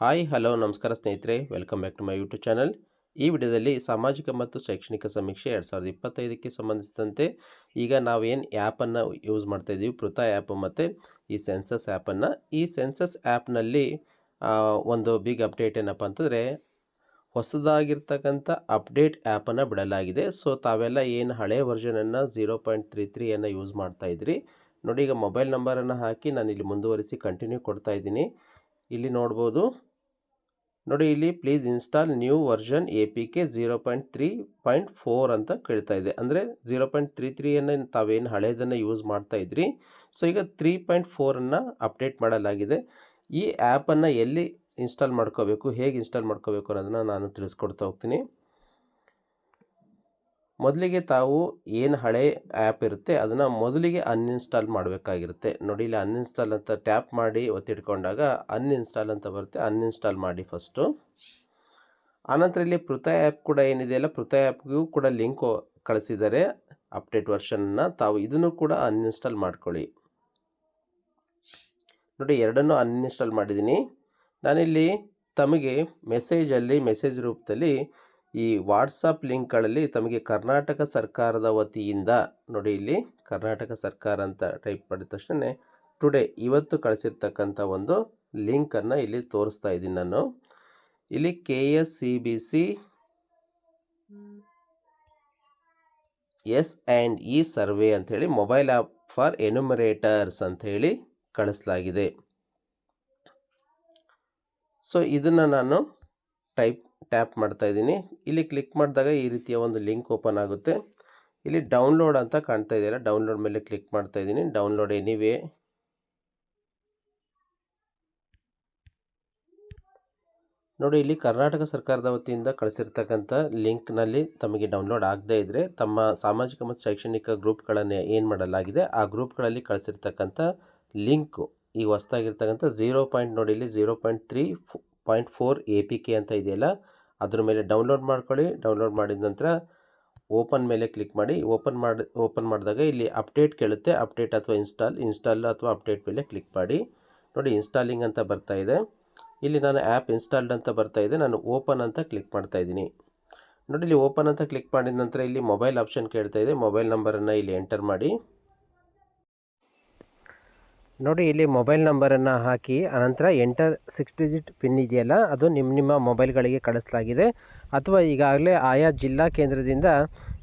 Hi, hello, ನಮಸ್ಕಾರ ಸ್ನೇಹಿತರೆ. Welcome back to my YouTube channel ಈ ವಿಡಿಯೋದಲ್ಲಿ ಸಾಮಾಜಿಕ ಮತ್ತು ಶೈಕ್ಷಣಿಕ ಸಮೀಕ್ಷೆ ಎರಡು ಸಾವಿರದ ಇಪ್ಪತ್ತೈದಕ್ಕೆ ಸಂಬಂಧಿಸಿದಂತೆ ಈಗ ನಾವೇನು ಆ್ಯಪನ್ನು ಯೂಸ್ ಮಾಡ್ತಾ ಇದ್ದೀವಿ ಪೃಥ ಆ್ಯಪ್ ಮತ್ತು ಈ ಸೆನ್ಸಸ್ ಆ್ಯಪನ್ನು ಈ ಸೆನ್ಸಸ್ ಆ್ಯಪ್ನಲ್ಲಿ ಒಂದು ಬಿಗ್ ಅಪ್ಡೇಟ್ ಏನಪ್ಪ ಅಂತಂದರೆ, ಹೊಸದಾಗಿರ್ತಕ್ಕಂಥ ಅಪ್ಡೇಟ್ ಆ್ಯಪನ್ನು ಬಿಡಲಾಗಿದೆ. ಸೊ ತಾವೆಲ್ಲ ಏನು ಹಳೆ ವರ್ಷನನ್ನು ಝೀರೋ ಪಾಯಿಂಟ್ ತ್ರೀ ತ್ರೀಯನ್ನು ಯೂಸ್ ಮಾಡ್ತಾ ಇದ್ರಿ. ನೋಡಿ, ಈಗ ಮೊಬೈಲ್ ನಂಬರನ್ನು ಹಾಕಿ ನಾನು ಇಲ್ಲಿ ಮುಂದುವರಿಸಿ ಕಂಟಿನ್ಯೂ ಕೊಡ್ತಾ ಇದ್ದೀನಿ. ಇಲ್ಲಿ ನೋಡ್ಬೋದು. ನೋಡಿ ಇಲ್ಲಿ please install new version A P K zero point three point four ಅಂತ ಕೇಳ್ತಾ ಇದೆ. ಅಂದರೆ ಝೀರೋ ಪಾಯಿಂಟ್ ತ್ರೀ ತ್ರೀಯನ್ನು ತಾವೇನು ಹಳೇದನ್ನು ಯೂಸ್ ಮಾಡ್ತಾ ಇದ್ರಿ. ಸೊ ಈಗ ತ್ರೀ ಪಾಯಿಂಟ್ ಫೋರನ್ನು ಅಪ್ಡೇಟ್ ಮಾಡಲಾಗಿದೆ. ಈ ಆ್ಯಪನ್ನು ಎಲ್ಲಿ ಇನ್ಸ್ಟಾಲ್ ಮಾಡ್ಕೋಬೇಕು, ಹೇಗೆ ಇನ್ಸ್ಟಾಲ್ ಮಾಡ್ಕೋಬೇಕು ಅನ್ನೋದನ್ನು ನಾನು ತಿಳಿಸ್ಕೊಡ್ತಾ ಹೋಗ್ತೀನಿ. ಮೊದಲಿಗೆ ತಾವು ಏನು ಹಳೆ ಆ್ಯಪ್ ಇರುತ್ತೆ, ಅದನ್ನು ಮೊದಲಿಗೆ ಅನ್ಇನ್ಸ್ಟಾಲ್ ಮಾಡಬೇಕಾಗಿರುತ್ತೆ. ನೋಡಿ, ಇಲ್ಲಿ ಅನ್ಇನ್ಸ್ಟಾಲ್ ಅಂತ ಟ್ಯಾಪ್ ಮಾಡಿ ಒತ್ತಿಟ್ಕೊಂಡಾಗ ಅನ್ಇನ್ಸ್ಟಾಲ್ ಅಂತ ಬರುತ್ತೆ ಅನ್ಇನ್ಸ್ಟಾಲ್ ಮಾಡಿ ಫಸ್ಟು ಆನಂತರ ಇಲ್ಲಿ ಪೃಥ ಆ್ಯಪ್ ಕೂಡ ಏನಿದೆಯಲ್ಲ ಪೃಥ ಆ್ಯಪ್ಗೂ ಕೂಡ ಲಿಂಕ್ ಕಳಿಸಿದ್ದಾರೆ ಅಪ್ಡೇಟ್ ವರ್ಷನ್ನ ತಾವು ಇದನ್ನು ಕೂಡ ಅನ್ಇನ್ಸ್ಟಾಲ್ ಮಾಡ್ಕೊಳ್ಳಿ. ನೋಡಿ, ಎರಡನ್ನೂ ಅನ್ಇನ್ಸ್ಟಾಲ್ ಮಾಡಿದ್ದೀನಿ ನಾನಿಲ್ಲಿ ತಮಗೆ ಮೆಸೇಜಲ್ಲಿ ಮೆಸೇಜ್ ರೂಪದಲ್ಲಿ ಈ ವಾಟ್ಸಪ್ ಲಿಂಕ್ಗಳಲ್ಲಿ ತಮಗೆ ಕರ್ನಾಟಕ ಸರ್ಕಾರದ ವತಿಯಿಂದ, ನೋಡಿ ಇಲ್ಲಿ ಕರ್ನಾಟಕ ಸರ್ಕಾರ ಅಂತ ಟೈಪ್ ಮಾಡಿದ ತಕ್ಷಣ ಟುಡೇ ಇವತ್ತು ಕಳಿಸಿರ್ತಕ್ಕಂಥ ಒಂದು ಲಿಂಕನ್ನು ಇಲ್ಲಿ ತೋರಿಸ್ತಾ ಇದ್ದೀನಿ ನಾನು. ಇಲ್ಲಿ K S C B C, S and E survey ಅಂಥೇಳಿ ಮೊಬೈಲ್ ಆ್ಯಪ್ ಫಾರ್ ಎನ್ಯುಮರೇಟರ್ಸ್ ಅಂಥೇಳಿ ಕಳಿಸ್ಲಾಗಿದೆ. ಸೊ ಇದನ್ನು ನಾನು ಟೈಪ್ ಟ್ಯಾಪ್ ಮಾಡ್ತಾ ಇದ್ದೀನಿ. ಇಲ್ಲಿ ಕ್ಲಿಕ್ ಮಾಡಿದಾಗ ಈ ರೀತಿಯ ಒಂದು ಲಿಂಕ್ ಓಪನ್ ಆಗುತ್ತೆ. ಇಲ್ಲಿ ಡೌನ್ಲೋಡ್ ಅಂತ ಕಾಣ್ತಾ ಇದೆಯಲ್ಲ ಡೌನ್ಲೋಡ್ ಮೇಲೆ ಕ್ಲಿಕ್ ಮಾಡ್ತಾ ಇದ್ದೀನಿ. Download anyway. ನೋಡಿ, ಇಲ್ಲಿ ಕರ್ನಾಟಕ ಸರ್ಕಾರದ ವತಿಯಿಂದ ಕಳಿಸಿರ್ತಕ್ಕಂಥ ಲಿಂಕ್ನಲ್ಲಿ ತಮಗೆ ಡೌನ್ಲೋಡ್ ಆಗದೇ ಇದ್ದರೆ ತಮ್ಮ ಸಾಮಾಜಿಕ ಮತ್ತು ಶೈಕ್ಷಣಿಕ ಗ್ರೂಪ್ಗಳನ್ನು ಏನು ಮಾಡಲಾಗಿದೆ, ಆ ಗ್ರೂಪ್ಗಳಲ್ಲಿ ಕಳಿಸಿರ್ತಕ್ಕಂಥ ಲಿಂಕು ಈಗ ಹೊಸ್ದಾಗಿರ್ತಕ್ಕಂಥ ಝೀರೋ ಪಾಯಿಂಟ್ ನೋಡಿ, ಇಲ್ಲಿ zero point three point four A P K ಅಂತ ಇದೆಯಲ್ಲ, ಅದ್ರ ಮೇಲೆ ಡೌನ್ಲೋಡ್ ಮಾಡ್ಕೊಳ್ಳಿ. ಡೌನ್ಲೋಡ್ ಮಾಡಿದ ನಂತರ ಓಪನ್ ಮೇಲೆ ಕ್ಲಿಕ್ ಮಾಡಿ. ಓಪನ್ ಮಾಡಿ, ಓಪನ್ ಮಾಡಿದಾಗ ಇಲ್ಲಿ ಅಪ್ಡೇಟ್ ಕೇಳುತ್ತೆ. ಅಪ್ಡೇಟ್ ಅಥವಾ ಇನ್ಸ್ಟಾಲ್ ಇನ್ಸ್ಟಾಲ್ ಅಥವಾ ಅಪ್ಡೇಟ್ ಮೇಲೆ ಕ್ಲಿಕ್ ಮಾಡಿ. ನೋಡಿ, ಇನ್ಸ್ಟಾಲಿಂಗ್ ಅಂತ ಬರ್ತಾ ಇದೆ. ಇಲ್ಲಿ ನಾನು ಆ್ಯಪ್ ಇನ್ಸ್ಟಾಲ್ಡ್ ಅಂತ ಬರ್ತಾ ಇದೆ. ನಾನು ಓಪನ್ ಅಂತ ಕ್ಲಿಕ್ ಮಾಡ್ತಾ ಇದ್ದೀನಿ. ನೋಡಿ, ಇಲ್ಲಿ ಓಪನ್ ಅಂತ ಕ್ಲಿಕ್ ಮಾಡಿದ ನಂತರ ಇಲ್ಲಿ ಮೊಬೈಲ್ ಆಪ್ಷನ್ ಕೇಳ್ತಾ ಇದೆ. ಮೊಬೈಲ್ ನಂಬರನ್ನು ಇಲ್ಲಿ ಎಂಟರ್ ಮಾಡಿ. ನೋಡಿ, ಇಲ್ಲಿ ಮೊಬೈಲ್ ನಂಬರನ್ನು ಹಾಕಿ, ಅನಂತರ ಎಂಟರ್ ಸಿಕ್ಸ್ ಡಿಜಿಟ್ ಪಿನ್ ಇದೆಯಲ್ಲ, ಅದು ನಿಮ್ಮ ನಿಮ್ಮ ಮೊಬೈಲ್ಗಳಿಗೆ ಕಳಿಸಲಾಗಿದೆ. ಅಥವಾ ಈಗಾಗಲೇ ಆಯಾ ಜಿಲ್ಲಾ ಕೇಂದ್ರದಿಂದ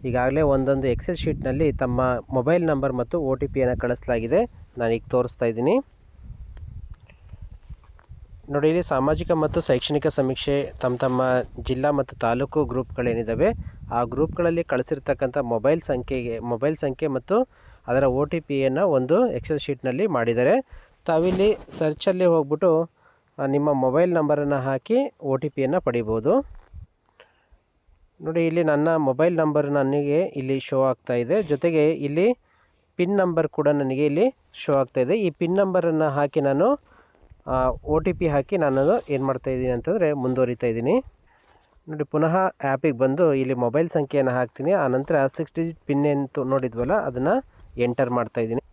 ಈಗಾಗಲೇ ಒಂದೊಂದು ಎಕ್ಸೆಲ್ ಶೀಟ್ನಲ್ಲಿ ತಮ್ಮ ಮೊಬೈಲ್ ನಂಬರ್ ಮತ್ತು ಒ ಟಿ ಪಿಯನ್ನು ಕಳಿಸಲಾಗಿದೆ. ಈಗ ತೋರಿಸ್ತಾ ಇದ್ದೀನಿ. ನೋಡಿ, ಇಲ್ಲಿ ಸಾಮಾಜಿಕ ಮತ್ತು ಶೈಕ್ಷಣಿಕ ಸಮೀಕ್ಷೆ ತಮ್ಮ ತಮ್ಮ ಜಿಲ್ಲಾ ಮತ್ತು ತಾಲೂಕು ಗ್ರೂಪ್ಗಳೇನಿದ್ದಾವೆ ಆ ಗ್ರೂಪ್ಗಳಲ್ಲಿ ಕಳಿಸಿರ್ತಕ್ಕಂಥ ಮೊಬೈಲ್ ಸಂಖ್ಯೆಗೆ, ಮೊಬೈಲ್ ಸಂಖ್ಯೆ ಮತ್ತು ಅದರ ಒ ಟಿ ಪಿಯನ್ನು ಒಂದು ಎಕ್ಸೆಲ್ ಶೀಟ್ನಲ್ಲಿ ಮಾಡಿದರೆ ತಾವಿಲ್ಲಿ ಸರ್ಚಲ್ಲಿ ಹೋಗ್ಬಿಟ್ಟು ನಿಮ್ಮ ಮೊಬೈಲ್ ನಂಬರನ್ನು ಹಾಕಿ ಒ ಟಿ ಪಿಯನ್ನು ಪಡಿಬೋದು. ನೋಡಿ, ಇಲ್ಲಿ ನನ್ನ ಮೊಬೈಲ್ ನಂಬರ್ ನನಗೆ ಇಲ್ಲಿ ಶೋ ಆಗ್ತಾ ಇದೆ. ಜೊತೆಗೆ ಇಲ್ಲಿ ಪಿನ್ ನಂಬರ್ ಕೂಡ ನನಗೆ ಇಲ್ಲಿ ಶೋ ಆಗ್ತಾ ಇದೆ. ಈ ಪಿನ್ ನಂಬರನ್ನು ಹಾಕಿ ನಾನು ಒ ಟಿ ಪಿ ಹಾಕಿ ನಾನು ಏನು ಮಾಡ್ತಾ ಇದ್ದೀನಿ ಅಂತಂದರೆ ಮುಂದುವರಿತಾ ಇದ್ದೀನಿ. ನೋಡಿ, ಪುನಃ ಆ್ಯಪಿಗೆ ಬಂದು ಇಲ್ಲಿ ಮೊಬೈಲ್ ಸಂಖ್ಯೆಯನ್ನು ಹಾಕ್ತೀನಿ. ಆನಂತರ ಸಿಕ್ಸ್ ಡಿಜಿಟ್ ಪಿನ್ ಏನು ನೋಡಿದ್ವಲ್ಲ, ಅದನ್ನು ಎಂಟರ್ ಮಾಡ್ತಾ ಇದ್ದೀನಿ.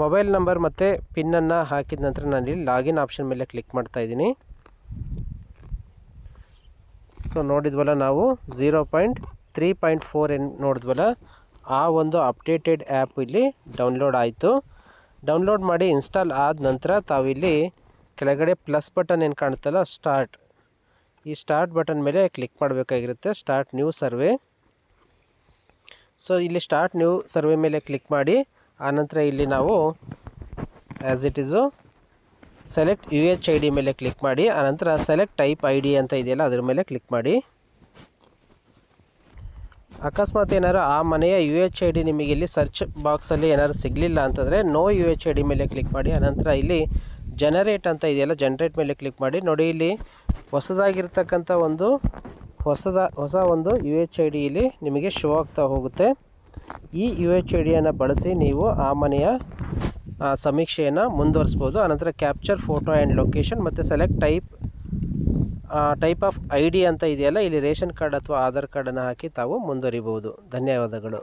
ಮೊಬೈಲ್ ನಂಬರ್ ಮತ್ತು ಪಿನ್ನನ್ನು ಹಾಕಿದ ನಂತರ ನಾನು ಇಲ್ಲಿ ಲಾಗಿನ್ ಆಪ್ಷನ್ ಮೇಲೆ ಕ್ಲಿಕ್ ಮಾಡ್ತಾ ಇದ್ದೀನಿ. ಸೊ ನೋಡಿದ್ವಲ್ಲ ನಾವು zero point three point four ಏನು ನೋಡಿದ್ವಲ್ಲ, ಆ ಒಂದು ಅಪ್ಡೇಟೆಡ್ ಆ್ಯಪ್ ಇಲ್ಲಿ ಡೌನ್ಲೋಡ್ ಆಯಿತು. ಡೌನ್ಲೋಡ್ ಮಾಡಿ ಇನ್ಸ್ಟಾಲ್ ಆದ ನಂತರ ತಾವಿಲ್ಲಿ ಕೆಳಗಡೆ ಪ್ಲಸ್ ಬಟನ್ ಏನು ಕಾಣುತ್ತಲ್ಲ ಸ್ಟಾರ್ಟ್ ಈ ಸ್ಟಾರ್ಟ್ ಬಟನ್ ಮೇಲೆ ಕ್ಲಿಕ್ ಮಾಡಬೇಕಾಗಿರುತ್ತೆ ಸ್ಟಾರ್ಟ್ ನ್ಯೂ ಸರ್ವೆ ಸೊ ಇಲ್ಲಿ ಸ್ಟಾರ್ಟ್ ನ್ಯೂ ಸರ್ವೆ ಮೇಲೆ ಕ್ಲಿಕ್ ಮಾಡಿ ಆನಂತರ ಇಲ್ಲಿ ನಾವು as it is select U H I D ಮೇಲೆ ಕ್ಲಿಕ್ ಮಾಡಿ ಆನಂತರ ಸೆಲೆಕ್ಟ್ ಟೈಪ್ ಐ ಡಿ ಅಂತ ಇದೆಯಲ್ಲ, ಅದ್ರ ಮೇಲೆ ಕ್ಲಿಕ್ ಮಾಡಿ. ಅಕಸ್ಮಾತ್ ಏನಾದ್ರು ಆ ಮನೆಯ ಯು ಎಚ್ ಐ ಡಿ ನಿಮಗೆ ಇಲ್ಲಿ ಸರ್ಚ್ ಬಾಕ್ಸಲ್ಲಿ ಏನಾದ್ರು ಸಿಗಲಿಲ್ಲ ಅಂತಂದರೆ no U H I D ಮೇಲೆ ಕ್ಲಿಕ್ ಮಾಡಿ ಆನಂತರ ಇಲ್ಲಿ ಜನರೇಟ್ ಅಂತ ಇದೆಯಲ್ಲ ಜನರೇಟ್ ಮೇಲೆ ಕ್ಲಿಕ್ ಮಾಡಿ. ನೋಡಿ ಇಲ್ಲಿ ಹೊಸದಾಗಿರ್ತಕ್ಕಂಥ ಒಂದು ಹೊಸದ, ಹೊಸ ಒಂದು ಯು ಎಚ್ ಐ ಡಿಯಲ್ಲಿ ನಿಮಗೆ ಶೋ ಆಗ್ತಾ ಹೋಗುತ್ತೆ. ಈ ಯು ಎಚ್ ಐ ಡಿಯನ್ನು ಬಳಸಿ ನೀವು ಆ ಮನೆಯ ಸಮೀಕ್ಷೆಯನ್ನು ಮುಂದುವರಿಸ್ಬೋದು. ಆನಂತರ ಕ್ಯಾಪ್ಚರ್ ಫೋಟೋ ಆ್ಯಂಡ್ ಲೊಕೇಶನ್ ಮತ್ತು select type type of I D ಅಂತ ಇದೆಯಲ್ಲ, ಇಲ್ಲಿ ರೇಷನ್ ಕಾರ್ಡ್ ಅಥವಾ ಆಧಾರ್ ಕಾರ್ಡನ್ನು ಹಾಕಿ ತಾವು ಮುಂದುವರಿಬೋದು ಧನ್ಯವಾದಗಳು.